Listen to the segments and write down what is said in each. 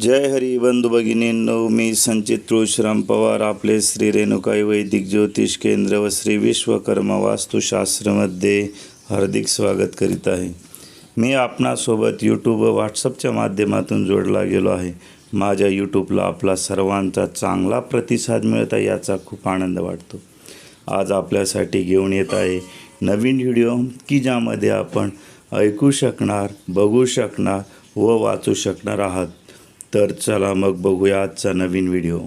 जय हरी बंधू भगिनींनो मी संचित तुळशीराम पवार आपले श्री रेणुकाई वैदिक ज्योतिष केंद्र व श्री विश्वकर्मा वास्तुशास्त्रमध्ये हार्दिक स्वागत करीत आहे. मी आपणासोबत यूट्यूब व व्हॉट्सअपच्या माध्यमातून जोडला गेलो आहे. माझ्या यूट्यूबला आपला सर्वांचा चांगला प्रतिसाद मिळत आहे याचा खूप आनंद वाटतो. आज आपल्यासाठी घेऊन येत आहे नवीन व्हिडिओ की ज्यामध्ये आपण ऐकू शकणार बघू शकणार व वाचू शकणार आहात. तर चला मग बघूया आजचा नवीन व्हिडिओ.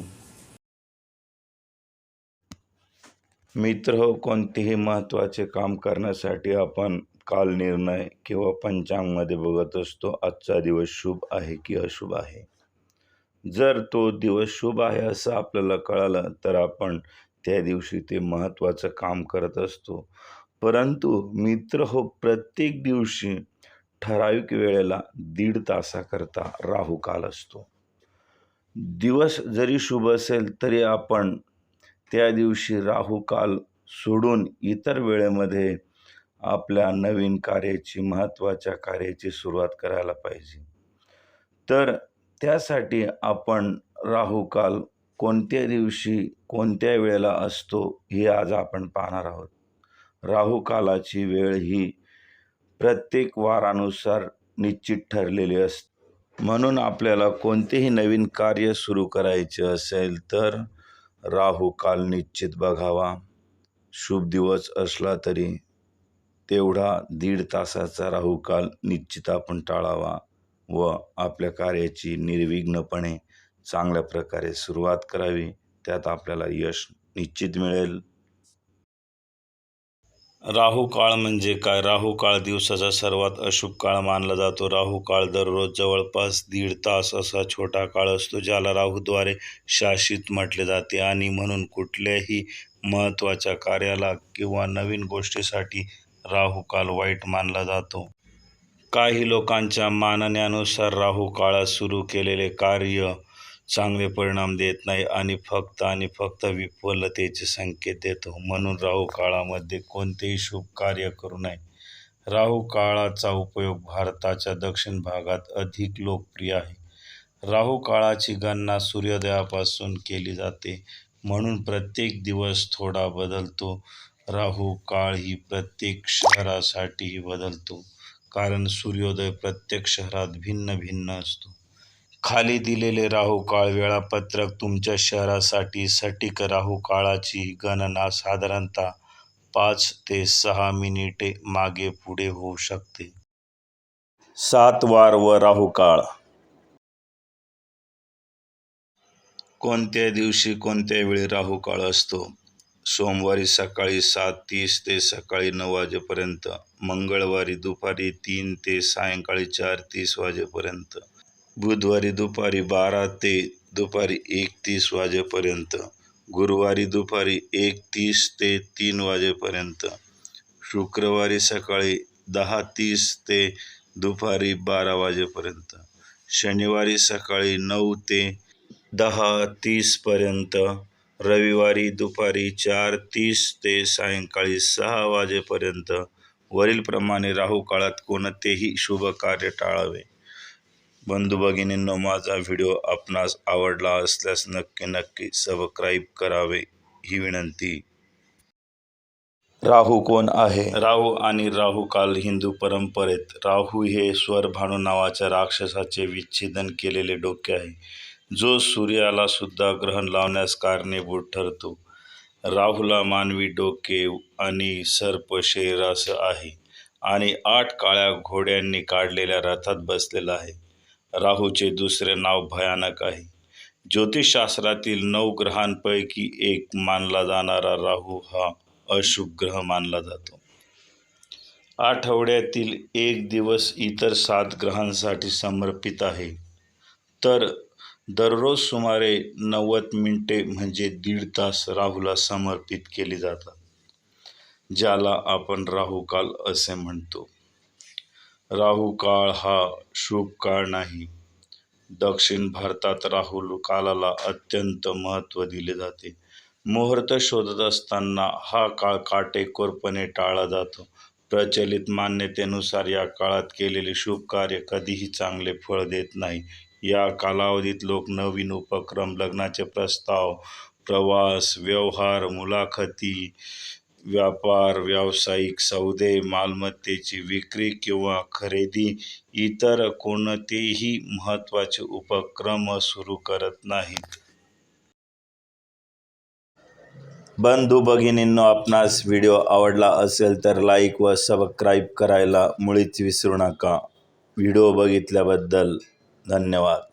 मित्र हो कोणतेही महत्त्वाचे काम करण्यासाठी आपण काल निर्णय किंवा पंचांगमध्ये बघत असतो आजचा दिवस शुभ आहे की अशुभ आहे? जर तो दिवस शुभ आहे असं आपल्याला कळालं तर आपण त्या दिवशी ते महत्त्वाचं काम करत असतो. परंतु मित्र हो प्रत्येक दिवशी ठराविक वेळेला दीड तासाकरता राहू काल असतो. दिवस जरी शुभ असेल तरी आपण त्या दिवशी राहू काल सोडून इतर वेळेमध्ये आपल्या नवीन कार्याची महत्त्वाच्या कार्याची सुरुवात करायला पाहिजे. तर त्यासाठी आपण राहू काल कोणत्या दिवशी कोणत्या वेळेला असतो हे आज आपण पाहणार आहोत. राहू कालाची वेळ ही प्रत्येक वारानुसार निश्चित ठरलेली असते. म्हणून आपल्याला कोणतेही नवीन कार्य सुरू करायचे असेल तर राहू काल निश्चित बघावा. शुभ दिवस असला तरी तेवढा दीड तासाचा राहू काल निश्चित आपण टाळावा व आपल्या कार्याची निर्विघ्नपणे चांगल्या प्रकारे सुरुवात करावी. त्यात आपल्याला यश निश्चित मिळेल. राहू काळ म्हणजे काय? राहू काळ दिवसाचा सर्वात अशुभ काळ मानला जातो. राहू काळ दररोज जवळपास दीड तास असा छोटा काळ असतो ज्याला राहूद्वारे शासित म्हटले जाते. आणि म्हणून कुठल्याही महत्त्वाच्या कार्याला किंवा नवीन गोष्टीसाठी राहू काल वाईट मानला जातो. काही लोकांच्या मानण्यानुसार राहू काळात सुरू केलेले कार्य चांगले परिणाम देत नाही आणि फक्त आणि फक्त विफलतेचे संकेत देतो. म्हणून राहू काळामध्ये कोणतेही शुभ कार्य करू नये. राहू काळाचा उपयोग भारताच्या दक्षिण भागात अधिक लोकप्रिय आहे. राहू काळाची गणना सूर्योदयापासून केली जाते. म्हणून प्रत्येक दिवस थोडा बदलतो. राहू काळ ही प्रत्येक शहरासाठीही बदलतो. कारण सूर्योदय प्रत्येक शहरात भिन्न भिन्न असतो. खाली दिलेले राहू काळ वेळापत्रक तुमच्या शहरासाठी सटीक राहू काळाची गणना साधारणतः पाच ते सहा मिनिटे मागे पुढे होऊ शकते. सात वार व राहू काळ. कोणत्या दिवशी कोणत्या वेळी राहू काळ असतो? सोमवारी सकाळी सात तीस ते सकाळी नऊ वाजेपर्यंत. मंगळवारी दुपारी तीन ते सायंकाळी चार तीस वाजेपर्यंत. बुधवारी दुपारी बारा ते दुपारी एक तीस वाजेपर्यंत गुरुवारी दुपारी एक तीस ते तीन वाजेपर्यंत शुक्रवारी सकाळी दहा तीस ते दुपारी बारा वाजेपर्यंत शनिवारी सकाळी नऊ ते दहा तीसपर्यंत रविवारी दुपारी चार तीस ते सायंकाळी सहा वाजेपर्यंत वरीलप्रमाणे राहू काळात कोणतेही शुभ कार्य टाळावे. बंधू भगिनींनो माझा व्हिडिओ आपणास आवडला असल्यास नक्की नक्की सबस्क्राईब करावे ही विनंती. राहू कोण आहे? राहू आणि राहू काल हिंदू परंपरेत. राहू हे स्वरभानू नावाच्या राक्षसाचे विच्छेदन केलेले डोके आहे. जो सूर्याला सुद्धा ग्रहण लावण्यास कारणीभूत ठरतो. राहूला मानवी डोके आणि सर्प शरीरासह आहे आणि आठ काळ्या घोड्यांनी काढलेल्या रथात बसलेला आहे. राहूचे दुसरे नाव भयानक आहे. ज्योतिषशास्त्रातील नऊ ग्रहांपैकी एक मानला जाणारा राहू हा अशुभ ग्रह मानला जातो. आठवड्यातील एक दिवस इतर सात ग्रहांसाठी समर्पित आहे. तर दररोज सुमारे नव्वद मिनिटे म्हणजे दीड तास राहूला समर्पित केली जातात ज्याला आपण राहू काल असे म्हणतो. राहू काळ हा शुभ काळ नाही. दक्षिण भारतात राहुल कालाला अत्यंत महत्त्व दिले जाते. मुहूर्त शोधत असताना हा काळ काटेकोरपणे टाळला जातो. प्रचलित मान्यतेनुसार या काळात केलेले शुभ कार्य कधीही चांगले फळ देत नाही. या कालावधीत लोक नवीन उपक्रम लग्नाचे प्रस्ताव प्रवास व्यवहार मुलाखती व्यापार व्यावसायिक सौदे मालमत्तेची विक्री किंवा खरेदी इतर कोणतेही महत्त्वाचे उपक्रम सुरू करत नाहीत. बंधू भगिनींनो आपणास व्हिडिओ आवडला असेल तर लाईक व सबस्क्राईब करायला मुळीच विसरू नका. व्हिडिओ बघितल्याबद्दल धन्यवाद.